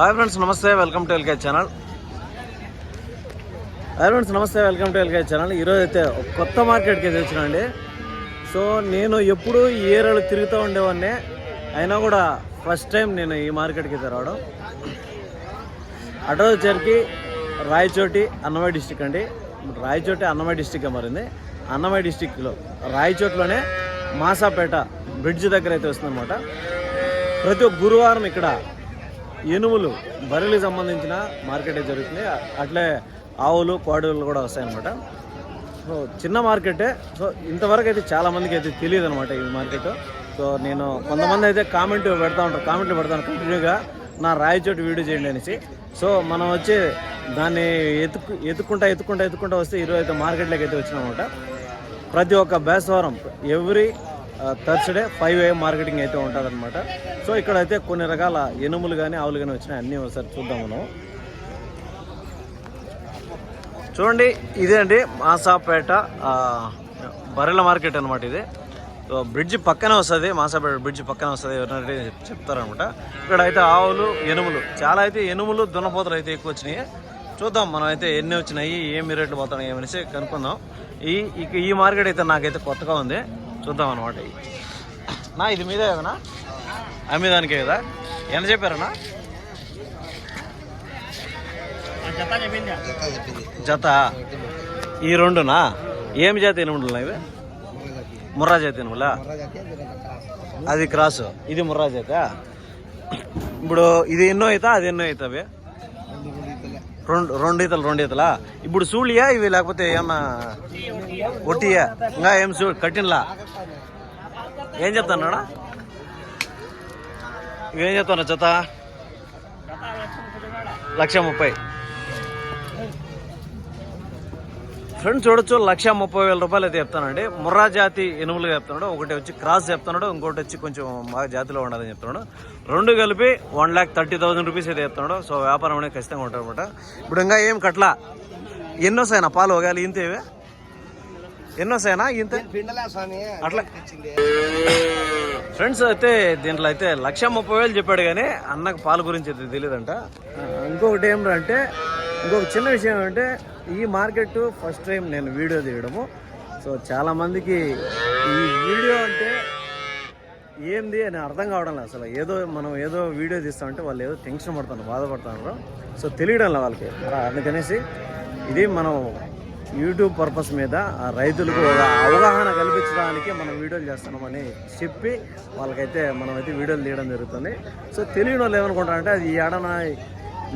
Hi friends నమస్తే welcome to L K channel. Hi friends నమస్తే welcome to L K channel. ఈరోజు అయితే కొత్త మార్కెట్కి అయితే వచ్చినండి సో నేను ఎప్పుడు ఈ ఏరియాలో తిరుగుతూ ఉండేవాడిని. అయినా కూడా ఫస్ట్ టైం నేను ఈ మార్కెట్కి అయితే రావడం. అడ్రస్ వచ్చరికి రాయచోటి అన్నమయ్య డిస్టిక్ అండి. రాయచోటి అన్నమయ్య డిస్టిక్ మారింది. అన్నమయ్య డిస్టిక్లో రాయచోట్లోనే మాసాపేట బ్రిడ్జ్ దగ్గర అయితే వస్తుందన్నమాట. ప్రతి ఒక్క గురువారం ఇక్కడ ఎనుములు బర్రెలకు సంబంధించిన మార్కెట్ అయితే జరుగుతుంది. అట్లే ఆవులు కోడలు కూడా వస్తాయన్నమాట. సో చిన్న మార్కెటే సో ఇంతవరకు అయితే చాలా మందికి అయితే తెలియదు అనమాట ఈ మార్కెట్ సో నేను కొంతమంది అయితే కామెంట్ పెడతా ఉంటారు. కామెంట్లు పెడతాను. కంటిన్యూగా నా రాయచోటి వీడియో చేయండి అనేసి. సో మనం వచ్చి దాన్ని ఎత్తుకు ఎత్తుకుంటా ఎత్తుకుంటా ఎత్తుకుంటా వస్తే ఈరోజు అయితే మార్కెట్లోకి అయితే వచ్చినామన్నమాట. ప్రతి ఒక్క బేస్తవారం every Thursday five A marketing అయితే ఉంటుందన్నమాట. సో ఇక్కడ అయితే కొన్ని రకాల ఎనుములు కానీ ఆవులు కానీ వచ్చినాయి. అన్నీ ఒకసారి చూద్దాం మనం. చూడండి ఇదే అండి మాసాపేట బర్రెల మార్కెట్ అనమాట ఇది. సో బ్రిడ్జ్ పక్కనే వస్తుంది. మాసాపేట బ్రిడ్జ్ పక్కనే వస్తుంది. ఎవరైనా చెప్తారనమాట ఇక్కడ అయితే ఆవులు ఎనుములు. చాలా అయితే ఎనుములు దున్నపోతలు అయితే ఎక్కువ వచ్చినాయి. చూద్దాం మనం అయితే ఎన్ని వచ్చినాయి ఏమి రేట్లు పోతున్నాయి ఏమనేసి కనుక్కుందాం. ఈ ఈ మార్కెట్ అయితే నాకైతే కొత్తగా ఉంది. చూద్దాం అనమాట నా ఇది మీదే కదనా అమ్మేదానికే కదా? ఎంత చెప్పారన్నా? జత ఈ రెండునా? ఏమి జాతి ఎనుములు ఇవి? ముర్రా జాతి ఎనుములా అది క్రాసు. ఇది ముర్రా జాత. ఇప్పుడు ఇది ఎన్నో అవుతా అది ఎన్నో అవుతావి రెండు రెండు ఈతలు రెండు ఈతలా? ఇప్పుడు సూళ్ళియా ఇవి లేకపోతే ఏమన్నా ఒట్టియా? ఇంకా ఏం సూ కట్టినలా? ఏం చెప్తాడా ఇవేం చెప్తాను జత? లక్ష ముప్పై. ఫ్రెండ్స్ చూడొచ్చు లక్ష ముప్పై వేల రూపాయలు అయితే చెప్తానండి. ముర్రా జాతి ఎనుములు చెప్తున్నాడు ఒకటి వచ్చి క్రాస్ చెప్తున్నాడు ఇంకోటి వచ్చి కొంచెం బాగా జాతిలో ఉండాలని చెప్తున్నాడు. రెండు కలిపి one lakh thirty thousand rupees అయితే చెప్తున్నాడు. సో వ్యాపారం అనేది ఖచ్చితంగా ఉంటుంది అనమాట ఇప్పుడు ఇంకా ఏం కట్లా? ఎన్నో సాయనా పాలు ఒకవేళ ఇంత ఇవే? ఎన్నో సాయనా ఇంత? అట్లా. ఫ్రెండ్స్ అయితే దీంట్లో అయితే లక్ష ముప్పై వేలు చెప్పాడు కానీ అన్నకు పాలు గురించి అయితే తెలియదంట. ఇంకొకటి ఏమిటంటే ఇంకొక చిన్న విషయం ఏంటంటే ఈ మార్కెట్ ఫస్ట్ టైం నేను వీడియో తీయడము. సో చాలామందికి ఈ వీడియో అంటే ఏంది అని అర్థం కావడం లేదు అసలు. ఏదో మనం ఏదో వీడియో తీస్తామంటే వాళ్ళు ఏదో టెన్షన్ పడుతున్నారు బాధపడుతున్నారు సో తెలియడం లేదు వాళ్ళకి. అందుకనేసి ఇది మనం యూట్యూబ్ పర్పస్ మీద ఆ రైతులకు ఒక అవగాహన కల్పించడానికి మనం వీడియోలు చేస్తున్నామని చెప్పి వాళ్ళకైతే మనమైతే వీడియోలు తీయడం జరుగుతుంది. సో తెలియని వాళ్ళు ఏమనుకుంటారంటే అది ఏడన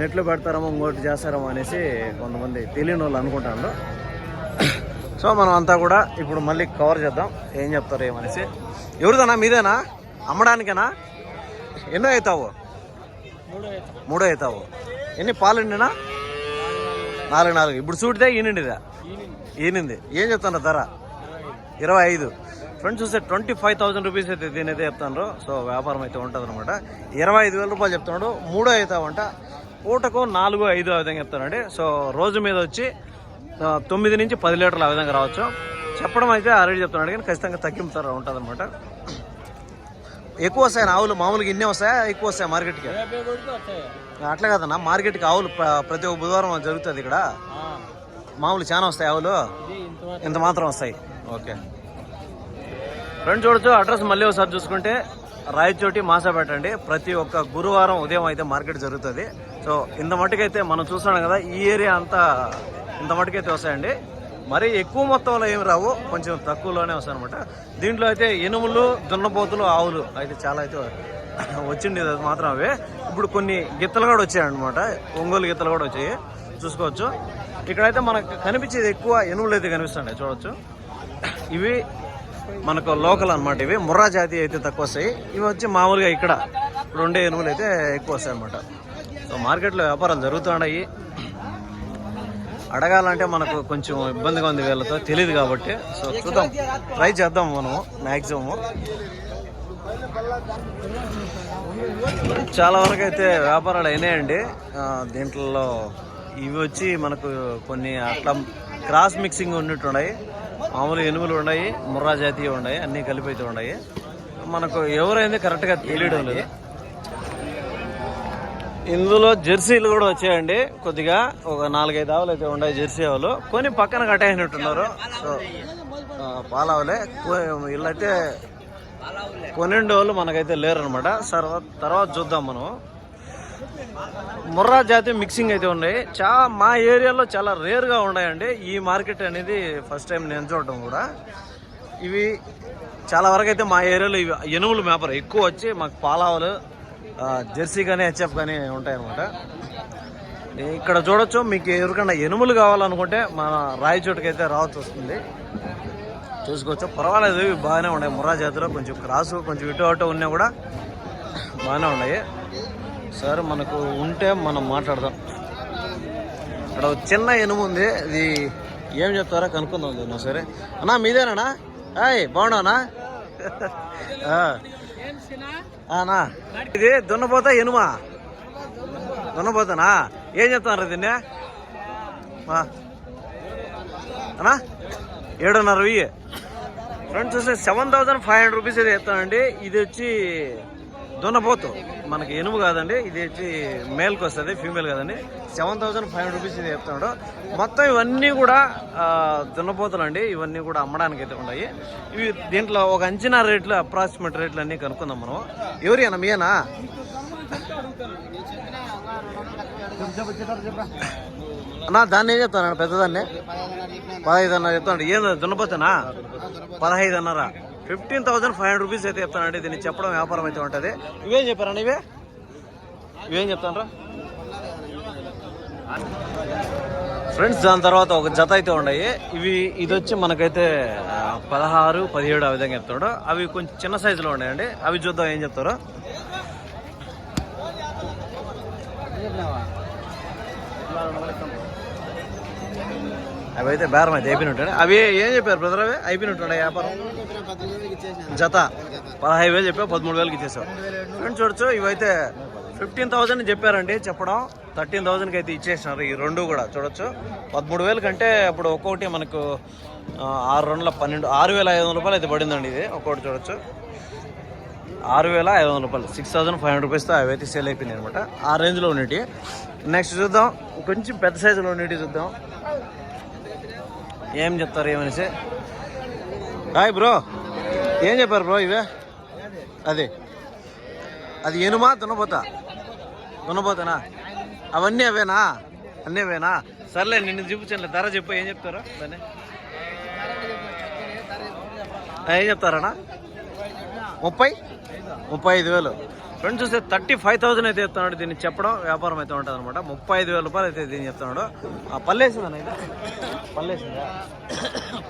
నెట్లో పెడతారేమో ఇంకోటి చేస్తారేమో అనేసి కొంతమంది తెలియని వాళ్ళు అనుకుంటాను సో మనం అంతా కూడా ఇప్పుడు మళ్ళీ కవర్ చేద్దాం. ఏం చెప్తారు ఏమనేసి ఎవరిదన్నా మీదేనా? అమ్మడానికేనా? ఎన్నో అవుతావు? మూడో అవుతావు. ఎన్ని? పాలుండినా నాలుగు నాలుగు. ఇప్పుడు చూడితే ఈనిండిదా. ఈనింది. ఏం చెప్తాను ధర? ఇరవై ఐదు. ఫ్రెండ్స్ చూస్తే ట్వంటీ ఫైవ్ థౌసండ్ రూపీస్ అయితే దీని అయితే చెప్తాను సో వ్యాపారం అయితే ఉంటుంది అనమాట ఇరవై ఐదు వేల రూపాయలు చెప్తున్నాడు మూడో అవుతావంట. పూటకు నాలుగు ఐదు ఆ విధంగా చెప్తానండి సో రోజు మీద వచ్చి తొమ్మిది నుంచి పది లీటర్లు ఆ విధంగా రావచ్చు. చెప్పడం అయితే ఆల్రెడీ చెప్తున్నాడు. కానీ ఖచ్చితంగా తగ్గింపు ఉంటుంది అనమాట ఎక్కువ వస్తాయి? ఆవులు మామూలుగా ఇన్నే వస్తాయా? ఎక్కువ వస్తాయి మార్కెట్కి? అట్లా కదన్నా. మార్కెట్కి ఆవులు ప్ర- ప్రతి ఒక్క బుధవారం జరుగుతుంది ఇక్కడ. మామూలు చాలా వస్తాయి ఆవులు? ఇంత మాత్రం వస్తాయి. ఓకే. ఫ్రెండ్ చూడొచ్చు అడ్రస్ మళ్ళీ ఒకసారి చూసుకుంటే రాయచోటి మాసాపేట అండి. ప్రతి ఒక్క గురువారం ఉదయం అయితే మార్కెట్ జరుగుతుంది. సో ఇంత మట్టుకైతే మనం చూస్తున్నాం కదా ఈ ఏరియా అంతా ఇంత మట్టుకైతే వస్తాయండి. మరి ఎక్కువ మొత్తంలో ఏమి రావు కొంచెం తక్కువలోనే వస్తాయి అనమాట దీంట్లో అయితే ఎనుములు దున్నపోతులు ఆవులు అయితే చాలా అయితే వచ్చింది అది మాత్రం అవే. ఇప్పుడు కొన్ని గిత్తలు కూడా వచ్చాయి అనమాట ఒంగోలు గిత్తలు కూడా వచ్చాయి. చూసుకోవచ్చు. ఇక్కడైతే మనకు కనిపించేది ఎక్కువ ఎనుములు అయితే కనిపిస్తున్నాయి చూడవచ్చు ఇవి మనకు లోకల్ అనమాట ఇవి. ముర్రా జాతి అయితే తక్కువ వస్తాయి. ఇవి వచ్చి మామూలుగా ఇక్కడ రెండే ఉండే ఎనుములు అయితే ఎక్కువ వస్తాయి అనమాట సో మార్కెట్లో వ్యాపారాలు జరుగుతున్నాయి. అడగాలంటే మనకు కొంచెం ఇబ్బందిగా ఉంది వీళ్ళతో తెలియదు కాబట్టి. సో చూద్దాం. ట్రై చేద్దాం మనము మ్యాక్సిమము చాలా వరకు అయితే వ్యాపారాలు అయినాయండి. దీంట్లో ఇవి వచ్చి మనకు కొన్ని అట్లా క్రాస్ మిక్సింగ్ ఉన్నట్టు ఉన్నాయి. మామూలు ఎనుములు ఉన్నాయి ముర్రా జాతీయ ఉన్నాయి అన్నీ కలిపి అయితే ఉన్నాయి. మనకు ఎవరైంది కరెక్ట్గా తెలియడం లేదు. ఇందులో జెర్సీలు కూడా వచ్చాయండి. కొద్దిగా ఒక నాలుగైదు ఆవులు అయితే ఉన్నాయి జెర్సీ ఆవులు. కొన్ని పక్కన కట్టేసినట్టున్నారు సో పాలావులే. వీళ్ళైతే కొన్నెండు వాళ్ళు మనకైతే లేరు అనమాట తర్వాత తర్వాత చూద్దాం మనం. ముర్రా జాతి మిక్సింగ్ అయితే ఉన్నాయి. చా మా ఏరియాలో చాలా రేర్గా ఉన్నాయండి. ఈ మార్కెట్ అనేది ఫస్ట్ టైం నేను చూడటం కూడా. ఇవి చాలా వరకు అయితే మా ఏరియాలో ఇవి ఎనుములు మేపరు. ఎక్కువ వచ్చి మాకు పాలావులు జెర్సీ కానీ హెచ్ఎఫ్ కానీ ఉంటాయన్నమాట. ఇక్కడ చూడొచ్చు మీకు ఎవరికైనా ఎనుములు కావాలనుకుంటే మన రాయచోటుకి అయితే రావచ్చు వస్తుంది. చూసుకోవచ్చు. పర్వాలేదు ఇవి బాగానే ఉన్నాయి. ముర్రా జాతిలో కొంచెం క్రాసు కొంచెం ఇటు అటు ఉన్నా కూడా బాగానే ఉన్నాయి. సరే మనకు ఉంటే మనం మాట్లాడదాం. ఇక్కడ ఒక చిన్న ఎనుము ఉంది. ఇది ఏం చెప్తారా కనుక్కుందాం సరే అన్నా మీదేనా హాయ్ బాగున్నానా అన్నా ఇది దున్నపోతా ఎనుమా. దున్నపోతానా? ఏం చెప్తాను దీన్ని? ఆ. అన్నా ఏడున్నర వెయ్యి. ఫ్రెండ్స్ చూస్తే seven thousand five hundred rupees అది చెప్తానండి. ఇది వచ్చి దున్నపోతు. మనకి ఎనుము కాదండి ఇది వచ్చి మేల్కి వస్తుంది ఫీమేల్ కాదండి. Seven thousand five hundred rupees ఇది చెప్తున్నాడు. మొత్తం ఇవన్నీ కూడా దున్నపోతులు అండి ఇవన్నీ కూడా అమ్మడానికి అయితే ఉన్నాయి. ఇవి దీంట్లో ఒక అంచనా రేట్లు అప్రాక్సిమేట్ రేట్లు అన్నీ కనుక్కుందాం మనం ఎవరి అన్న మీనా అన్నా దాన్ని ఏం చెప్తాను పెద్దదాన్ని? పదహైదు అన్న చెప్తాను ఏం దున్నపోతేనా? పదహైదు అన్నారా? Fifteen thousand five hundred rupees అయితే చెప్తానండి. దీన్ని చెప్పడం వ్యాపారం అయితే ఉంటుంది. ఇవేం చెప్పారండి ఇవే? ఇవేం చెప్తానరా? ఫ్రెండ్స్ దాని తర్వాత ఒక జత అయితే ఉన్నాయి. ఇవి ఇది వచ్చి మనకైతే పదహారు పదిహేడు ఆ విధంగా చెప్తాడు. అవి కొంచెం చిన్న సైజులో ఉన్నాయండి. అవి చూద్దాం ఏం చెప్తారో. అవి అయితే బేరం అయితే అయిపోయినట్టు అవి ఏం చెప్పారు బ్రదర్ అవి? అయిపోయినట్టు వ్యాపారం? జత. పదహైదు వేలు చెప్పా పదమూడు వేలకి ఇచ్చేసావు. ఫ్రెండ్స్ చూడొచ్చు ఇవైతే ఫిఫ్టీన్ థౌసండ్ చెప్పారండి చెప్పడం. థర్టీన్ థౌసండ్కి అయితే ఇచ్చేసినారు ఈ రెండు కూడా చూడొచ్చు. పదమూడు వేల కంటే అప్పుడు ఒక్కొక్కటి మనకు ఆరు రెండుల పన్నెండు ఆరు వేల ఐదు వందల రూపాయలు అయితే పడిందండి ఇది. ఒక్కొక్కటి చూడొచ్చు. ఆరు వేల ఐదు వందల రూపాయలు సిక్స్ థౌసండ్ ఫైవ్ హండ్రెడ్ రూపీస్తో అవి అయితే సేల్ అయిపోయింది అనమాట ఆ రేంజ్లో ఉన్నటి నెక్స్ట్ చూద్దాం. కొంచెం పెద్ద సైజులో ఉన్నటి చూద్దాం. ఏం చెప్తారు ఏమనేసి? హాయ్ బ్రో ఏం చెప్పారు బ్రో ఇవే? అది. అది ఎనుమా దున్నపోతా. దున్నపోతానా? అవన్నీ అవేనా? అన్నీ అవేనా? సర్లే నిన్ను చూపించండి ధర చెప్పు ఏం చెప్తారు? దాన్ని. ఏం చెప్తారన్నా? ముప్పై? ముప్పై ఐదు వేలు. ఫ్రెండ్స్ చూస్తే థర్టీ ఫైవ్ థౌసండ్ అయితే చెప్తున్నాడు. దీన్ని చెప్పడం వ్యాపారం అయితే ఉంటుంది అనమాట ముప్పై ఐదు వేల రూపాయలు అయితే దీన్ని చెప్తున్నాడు. ఆ పల్లేసిందన్న ఇది పల్లేసిందా?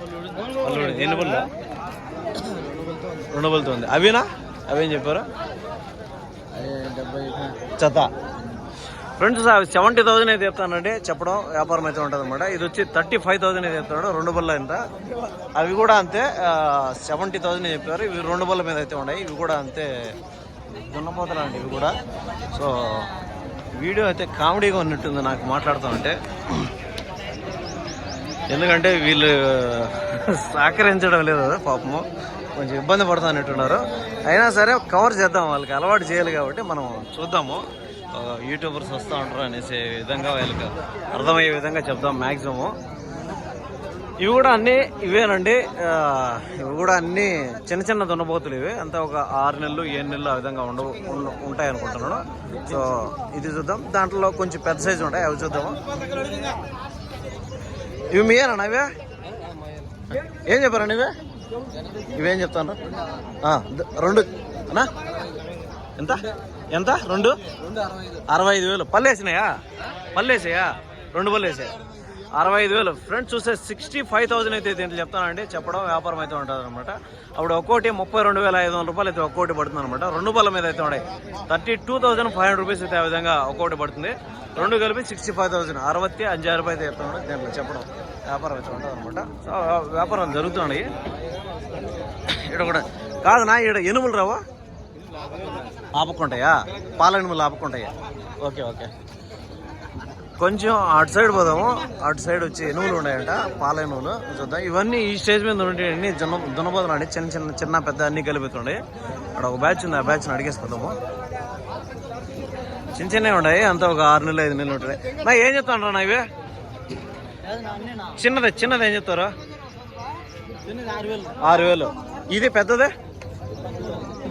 పల్లుడు ఎన్ని పళ్ళు రెండు పళ్ళతో ఉంది అవినా? అవేం చెప్పారు? చెత్త. ఫ్రెండ్స్ అవి సెవెంటీ థౌసండ్ అయితే చెప్తానండి చెప్పడం వ్యాపారం అయితే ఉంటుంది అనమాట ఇది వచ్చి థర్టీ ఫైవ్ థౌసండ్ అయితే చెప్తున్నాడు. రెండు బల్ల ఎంత? అవి కూడా అంతే సెవెంటీ థౌసండ్ చెప్పారు. ఇవి రెండు బల్ల మీద అయితే ఉన్నాయి. ఇవి కూడా అంతే దున్నపోతలు అండి ఇవి కూడా. సో వీడియో అయితే కామెడీగా ఉన్నట్టుంది నాకు మాట్లాడుతూ ఉంటే. ఎందుకంటే వీళ్ళు సహకరించడం లేదు పాపము. కొంచెం ఇబ్బంది పడుతున్నట్టున్నారు. అయినా సరే కవర్ చేద్దాం వాళ్ళకి. అలవాటు చేయాలి కాబట్టి మనం చూద్దాము. యూట్యూబర్స్ వస్తూ ఉంటారు అనేసి విధంగా వాళ్ళకి అర్థమయ్యే విధంగా చెప్దాం మ్యాక్సిమము ఇవి కూడా అన్ని ఇవేనండి. ఇవి కూడా అన్ని చిన్న చిన్న దున్నపోతులు ఇవి. అంతా ఒక ఆరు నెలలు ఏడు నెలలు ఆ విధంగా ఉండవు ఉండ- ఉంటాయి అనుకుంటున్నాను. సో ఇది చూద్దాం. దాంట్లో కొంచెం పెద్ద సైజు ఉంటాయి. అవి చూద్దాము. ఇవి మీయేనా ఇవే? ఏం చెప్పారండి ఇవే? ఇవేం చెప్తాను రెండు. అన్నా? ఎంత? ఎంత? రెండు? అరవై ఐదు వేలు. పల్లేసినాయా పల్లేసాయా రెండు పల్లేసాయా అరవై ఐదు వేలు. ఫ్రెండ్స్ చూస్తే సిక్స్టీ ఫైవ్ థౌసండ్ అయితే దీంట్లో చెప్తానండి. చెప్పడం వ్యాపారం అయితే ఉంటుంది అనమాట అప్పుడు ఒక్కోటి ముప్పై రెండు వేల ఐదు వందల రూపాయలు అయితే ఒక్కోటి పడుతుంది అనమాట రెండు పళ్ళ మీద అయితే ఉన్నాయి. Thirty two thousand five hundred rupees అయితే ఆ విధంగా ఒక్కోటి పడుతుంది. రెండు కలిపి సిక్స్టీ ఫైవ్ థౌసండ్ అరవై అంజారు రూపాయలు అయితే చెప్తున్నాడు దీంట్లో చెప్పడం వ్యాపారం అయితే ఉంటుంది అనమాట సో వ్యాపారం జరుగుతున్నాయి ఇక్కడ కూడా కాదనా ఇక్కడ ఎనుములు రావా? ఆపుకుంటాయా పాల ఎనుములు ఆపుకుంటాయా ఓకే ఓకే. కొంచెం అటు సైడ్ పోదాము. అటు సైడ్ వచ్చి ఎనుములు ఉన్నాయంట. పాల ఎనుములు చూద్దాం. ఇవన్నీ ఈ స్టేజ్ మీద ఉండే అన్ని దున్న దున్నపోతులు అండి చిన్న చిన్న చిన్న పెద్ద అన్ని కలిపితుండే అక్కడ ఒక బ్యాచ్ ఉంది. ఆ బ్యాచ్ని అడిగేసుకుందాము చిన్న చిన్నవి ఉన్నాయి. అంత ఒక ఆరు నెలలు ఐదు నెలలు ఉంటాయి నా ఏం చెప్తాను నా ఇవే? చిన్నదే చిన్నది ఏం చెప్తారు ఆరు వేలు. ఇది పెద్దదే?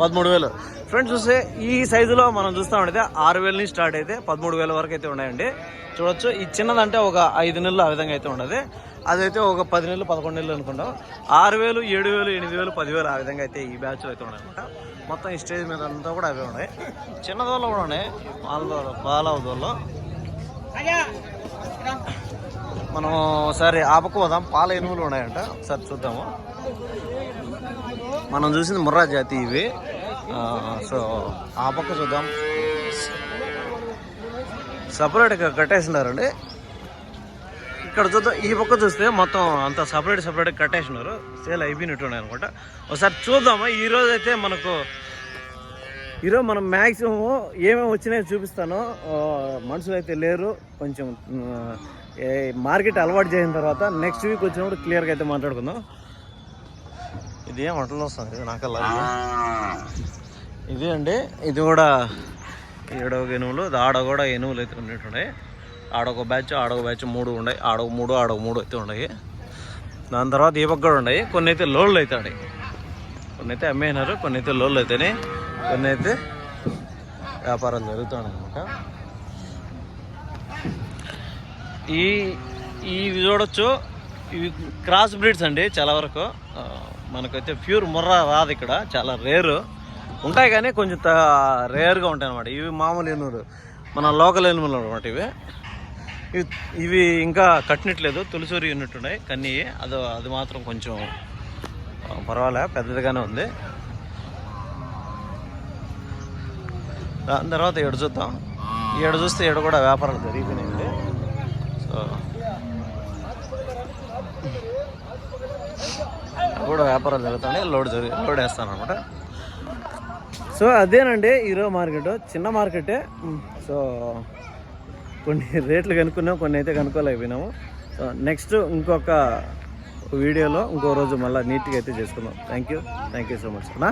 పదమూడు వేలు. ఫ్రెండ్స్ చూస్తే ఈ సైజులో మనం చూస్తా ఉంటే ఆరు వేల నుంచి స్టార్ట్ అయితే పదమూడు వేల వరకు అయితే ఉన్నాయండి. చూడొచ్చు ఈ చిన్నదంటే ఒక ఐదు నెలలు ఆ విధంగా అయితే ఉండదు అదైతే ఒక పది నెలలు పదకొండు నెలలు అనుకుంటాం. ఆరు వేలు ఏడు వేలు ఎనిమిది వేలు పదివేలు ఆ విధంగా అయితే ఈ బ్యాచ్ అయితే ఉన్నాయన్నమాట. మొత్తం ఈ స్టేజ్ మీద అంతా కూడా అవే ఉన్నాయి. చిన్నదోళ్ళు కూడా ఉన్నాయి. పాల దోళ్ళు మనం ఒకసారి ఆపకు పోదాం. పాల ఎనుములు ఉన్నాయంట. ఒకసారి చూద్దాము. మనం చూసింది ముర్రా జాతి ఇవి. సో ఆ పక్క చూద్దాం. సపరేట్గా కట్టేసినారండి. ఇక్కడ చూద్దాం ఈ పక్క చూస్తే మొత్తం అంత సపరేట్ సపరేట్ కట్టేసినారు. సేల్ అయిపోయినట్టున్నాయి అనమాట ఒకసారి చూద్దామా ఈరోజు అయితే మనకు ఈరోజు మనం మ్యాక్సిమం ఏమేమి వచ్చినాయో చూపిస్తాను. మనుషులు అయితే లేరు. కొంచెం ఏ మార్కెట్ అలవాటు చేసిన తర్వాత నెక్స్ట్ వీక్ వచ్చినప్పుడు క్లియర్గా అయితే మాట్లాడుకుందాం. ఇది ఏం వంటలు వస్తుంది ఇది నాకల్లా ఇది అండి ఇది కూడా ఏడవ ఎనువులు ఆడ కూడా ఎనువులు అయితే ఉన్నట్టున్నాయి ఆడొక బ్యాచ్ ఆడొక బ్యాచ్ మూడు ఉన్నాయి. ఆడొక మూడు ఆడొక మూడు అయితే ఉన్నాయి. దాని తర్వాత ఈ పక్క కూడా ఉన్నాయి. కొన్ని అయితే లోళ్ళు అయితే ఉన్నాయి కొన్ని అయితే అమ్మేసినారు కొన్ని అయితే లోళ్ళు అయితేనే కొన్ని అయితే వ్యాపారం జరుగుతున్నాయి అనమాట ఈ ఇవి చూడొచ్చు. ఇవి క్రాస్ బ్రీడ్స్ అండి చాలా వరకు. మనకైతే ప్యూర్ ముర్రా రాదు ఇక్కడ. చాలా రేరు. ఉంటాయి కానీ కొంచెం త- రేర్గా ఉంటాయి అనమాట ఇవి మామూలు ఎనుములు మన లోకల్ ఎనుములు అనమాట ఇవి. ఇవి ఇంకా కట్టినట్లేదు. తులసూరి ఉన్నాయి. కన్ని అది అది మాత్రం కొంచెం పర్వాలే. పెద్దదిగానే ఉంది. దాని తర్వాత ఏడు చూద్దాం. ఏడు చూస్తే ఏడు కూడా వ్యాపారాలు జరిగిపోయినాయండి. సో కూడా వ్యాపారాలు జరుగుతాయి లోడ్ జరిగి లోడ్ వేస్తాను అనమాట సో అదేనండి ఈరోజు మార్కెట్. చిన్న మార్కెటే. సో కొన్ని రేట్లు కనుక్కున్నాం కొన్ని అయితే కనుక్కోలేకపోయినాము. సో నెక్స్ట్ ఇంకొక వీడియోలో ఇంకో రోజు మళ్ళీ నీట్గా అయితే చేసుకుందాం. Thank you thank you so much అన్నా?